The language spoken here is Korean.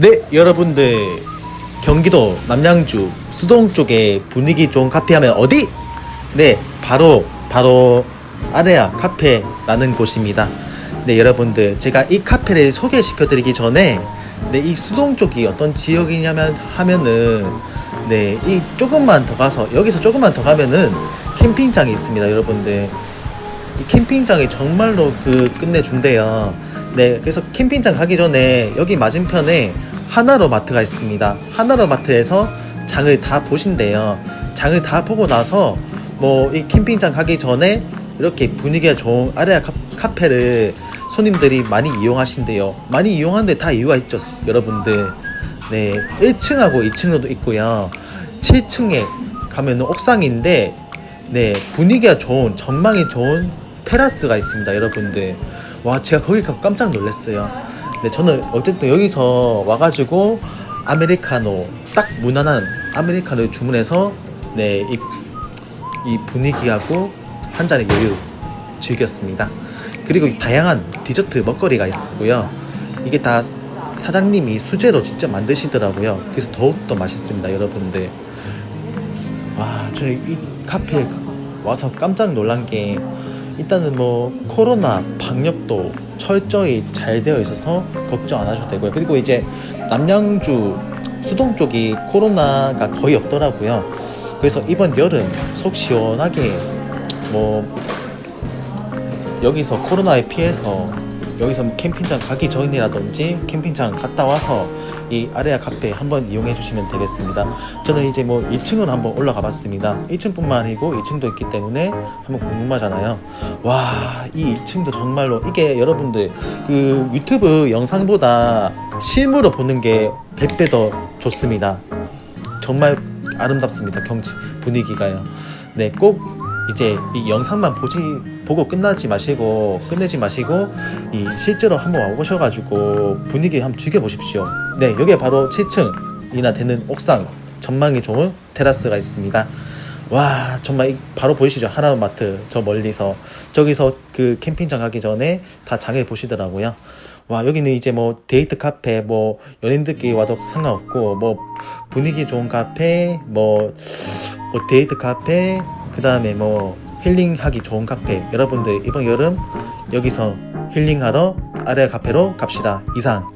네, 여러분들 경기도 남양주 수동 쪽에 분위기 좋은 카페 하면 어디? 네, 바로 바로 아레아 카페라는 곳입니다. 네, 여러분들 제가 이 카페를 소개시켜 드리기 전에 네, 이 수동 쪽이 어떤 지역이냐면 하면은 네, 이 조금만 더 가서 여기서 조금만 더 가면은 캠핑장이 있습니다, 여러분들. 이 캠핑장이 정말로 그 끝내준대요. 네, 그래서 캠핑장 가기 전에 여기 맞은편에 하나로 마트가 있습니다. 하나로 마트에서 장을 다 보신대요. 장을 다 보고 나서 뭐 이 캠핑장 가기 전에 이렇게 분위기가 좋은 아레아 카, 카페를 손님들이 많이 이용하신대요. 많이 이용하는데 다 이유가 있죠, 여러분들. 네, 1층하고 2층도 있고요. 7층에 가면은 옥상인데 네 분위기가 좋은 전망이 좋은 테라스가 있습니다 여러분들 와 제가 거기 가고 깜짝 놀랐어요 네 저는 어쨌든 여기서 와가지고 아메리카노 딱 무난한 아메리카노를 주문해서 네이 이 분위기하고 한 잔의 여유 즐겼습니다. 그리고 다양한 디저트 먹거리가 있었고요. 이게 다 사장님이 수제로 직접 만드시더라고요. 그래서 더욱더 맛있습니다 여러분들. 와, 저희 이 카페에 와서 깜짝 놀란 게 일단은 뭐 코로나 방역도 철저히 잘 되어 있어서 걱정 안 하셔도 되고요. 그리고 이제 남양주 수동 쪽이 코로나가 거의 없더라고요. 그래서 이번 여름 속 시원하게 뭐 여기서 코로나에 피해서 여기서 뭐 캠핑장 가기 전이라든지 캠핑장 갔다 와서 이 아레아 카페 한번 이용해 주시면 되겠습니다. 저는 이제 뭐 2층으로 한번 올라가 봤습니다. 1층뿐만 아니고 2층도 있기 때문에 한번 궁금하잖아요. 와, 이 2층도 정말로 이게 여러분들 그 유튜브 영상보다 실물로 보는 게 100배 더 좋습니다. 정말 아름답습니다. 경치 분위기가요. 네, 꼭 이제 이 영상만 보지 보고 끝나지 마시고 끝내지 마시고 이 실제로 한번 와보셔가지고 분위기 한번 즐겨보십시오. 네, 여기에 바로 7층이나 되는 옥상 전망이 좋은 테라스가 있습니다. 와 정말 이- 바로 보이시죠 하나마트 저 멀리서 저기서 그 캠핑장 가기 전에 다 장을 보시더라고요. 와 여기는 이제 뭐 데이트 카페 뭐 연인들끼리 와도 상관없고 뭐 분위기 좋은 카페 뭐, 뭐 데이트 카페 그 다음에 뭐 힐링하기 좋은 카페. 여러분들 이번 여름 여기서 힐링하러 아래 카페로 갑시다. 이상